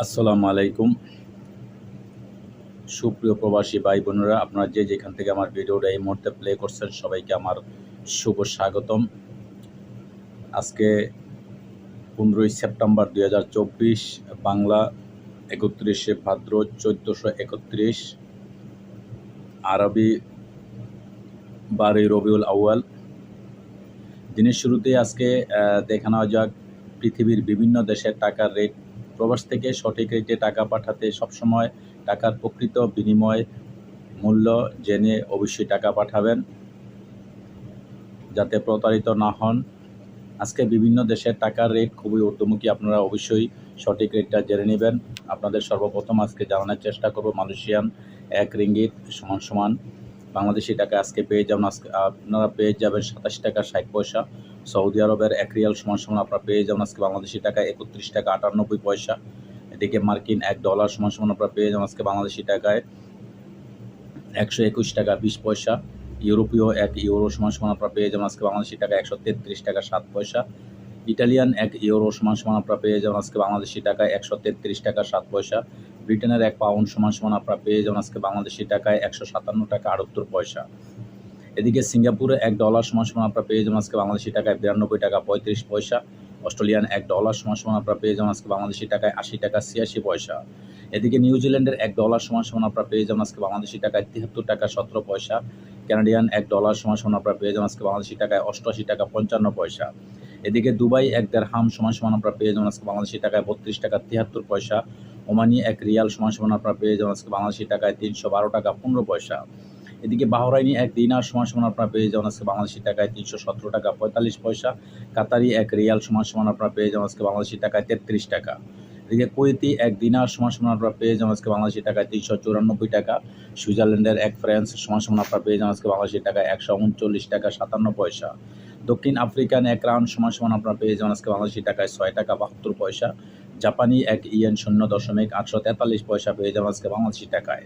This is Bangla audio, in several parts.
আসসালামু আলাইকুম। সুপ্রিয় প্রবাসী ভাই বোনেরা, আপনারা যে যেখান থেকে আমার ভিডিওটা এই মুহূর্তে প্লে করছেন, সবাইকে আমার শুভ স্বাগতম। আজকে পনেরোই সেপ্টেম্বর দুই হাজার চব্বিশ, বাংলা একত্রিশে ভাদ্র চোদ্দোশো একত্রিশ, আরবি বারোই রবিউল আউয়াল। দিনের শুরুতে আজকে দেখানো যাক পৃথিবীর বিভিন্ন দেশের টাকার রেট প্রবাস থেকে সঠিক রেটে টাকা পাঠাতে সবসময় টাকার প্রকৃত বিনিময় মূল্য জেনে অবশ্যই টাকা পাঠাবেন, যাতে প্রতারিত না হন। আজকে বিভিন্ন দেশের টাকার রেট খুবই ঊর্ধ্বমুখী, আপনারা অবশ্যই সঠিক রেটটা জেনে নেবেন। আপনাদের সর্বপ্রথম আজকে জানানোর চেষ্টা করব, মালয়েশিয়ান এক রিঙ্গিত সমান সমান বাংলাদেশি টাকা আজকে পেয়ে যাবেন, আজকে আপনারা পেয়ে যাবেন সাতাশ টাকা ষাট পয়সা। সৌদি আরবের এক রিয়াল সমান সমান আপনারা পেয়ে যাবেন আজকে বাংলাদেশি টাকা একত্রিশ টাকা আটানব্বই পয়সা। এদিকে মার্কিন এক ডলার সমান সমান আপনারা পেয়ে যাবেন আজকে বাংলাদেশি টাকায় একশো একুশ টাকা বিশ পয়সা। ইউরোপীয় এক ইউরো সমান সমান আপনারা পেয়ে যাবেন আজকে বাংলাদেশি টাকা একশো তেত্রিশ টাকা সাত পয়সা। ইটালিয়ান এক ইউরো সমান সমান আপনারা পেয়ে যাবেন আজকে বাংলাদেশি টাকায় একশো তেত্রিশ টাকা সাত পয়সা। ব্রিটেনের এক পাউন্ড সমান সমান আপনারা পেয়ে যাবেন আজকে বাংলাদেশি টাকায় একশো সাতান্ন টাকা আটাত্তর পয়সা। এদিকে সিঙ্গাপুরে এক ডলার সমান সমান আপনারা পেয়ে যাবেন আজকে বাংলাদেশি টাকায় বিরানব্বই টাকা পঁয়ত্রিশ পয়সা। অস্ট্রেলিয়ান এক ডলার সমান সমান আপনারা পেয়ে যাবেন আজকে বাংলাদেশি টাকায় আশি টাকা ছিয়াশি পয়সা। এদিকে নিউজিল্যান্ডের এক ডলার সমান সমান আপনারা পেয়ে যাবেন আজকে বাংলাদেশি টাকায় তিয়াত্তর টাকা সতেরো পয়সা। ক্যানাডিয়ান এক ডলার সমান সমান আপনারা পেয়ে যাবেন আজকে বাংলাদেশি টাকায় অষ্টআশি টাকা পঞ্চান্ন পয়সা। এদিকে দুবাই এক দেড় হাম সমান সমান আপনারা পেয়ে যাবেন আজকে বাংলাদেশি টাকায় বত্রিশ টাকা তিয়াত্তর পয়সা। ওমানি এক রিয়াল সমান সমান আপনারা পেয়ে যাবেন আজকে বাংলাদেশি টাকায় তিনশো বারো টাকা পনেরো পয়সা। এদিকে বাহরাইনি এক দিনার সমান সমান আপনারা পেয়ে যাবেন আজকে বাংলাদেশি টাকায় তিনশো সতেরো টাকা পঁয়তাল্লিশ পয়সা। কাতারি এক রিয়াল সমান সমান আপনারা পেয়ে যাবেন আজকে বাংলাদেশি টাকায় তেত্রিশ টাকা। এদিকে কুয়েতি এক দিনার সমান সমান আপনারা পেয়ে যাবেন আজকে বাংলাদেশি টাকায় তিনশো চুরানব্বই টাকা। সুইজারল্যান্ডের এক ফ্রান্স সমান সমান আপনারা পেয়ে যাবেন আজকে বাংলাদেশি টাকায় একশো উনচল্লিশ টাকা সাতান্ন পয়সা। দক্ষিণ আফ্রিকান এক রাউন্ড সমান সমান আপনারা পেয়ে যাবেন। আজকে বাংলাদেশি টাকায় ছয় টাকা বাহাত্তর পয়সা। জাপানি এক ইয়েন শূন্য দশমিক আটশো তেতাল্লিশ পয়সা পেয়ে যাবেন আজকে বাংলাদেশি টাকায়।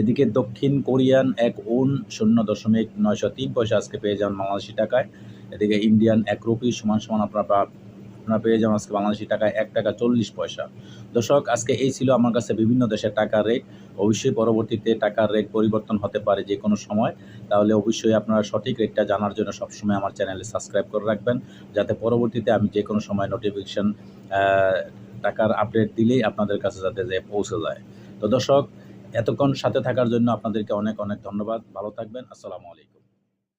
এদিকে দক্ষিণ কোরিয়ান এক উন শূন্য দশমিক নয়শো তিন পয়সা আজকে পেয়ে যাবেন বাংলাদেশি টাকায়। এদিকে ইন্ডিয়ান এক রুপি সমান সমান আপনারা আপনারা পেয়ে যাবেন আজকে বাংলাদেশি টাকা এক টাকা চল্লিশ পয়সা। দর্শক, আজকে এই ছিল আমার কাছে বিভিন্ন দেশের টাকার রেট অবশ্যই পরবর্তীতে টাকার রেট পরিবর্তন হতে পারে যে কোনো সময়। তাহলে অবশ্যই আপনারা সঠিক রেটটা জানার জন্য সবসময় আমার চ্যানেলে সাবস্ক্রাইব করে রাখবেন। যাতে পরবর্তীতে আমি যে কোনো সময় নোটিফিকেশন টাকার আপডেট দিলেই আপনাদের কাছে যাতে যে পৌঁছে যায়। তো দর্শক, এতক্ষণ সাথে থাকার জন্য আপনাদেরকে অনেক অনেক ধন্যবাদ। ভালো থাকবেন। আসসালামু আলাইকুম।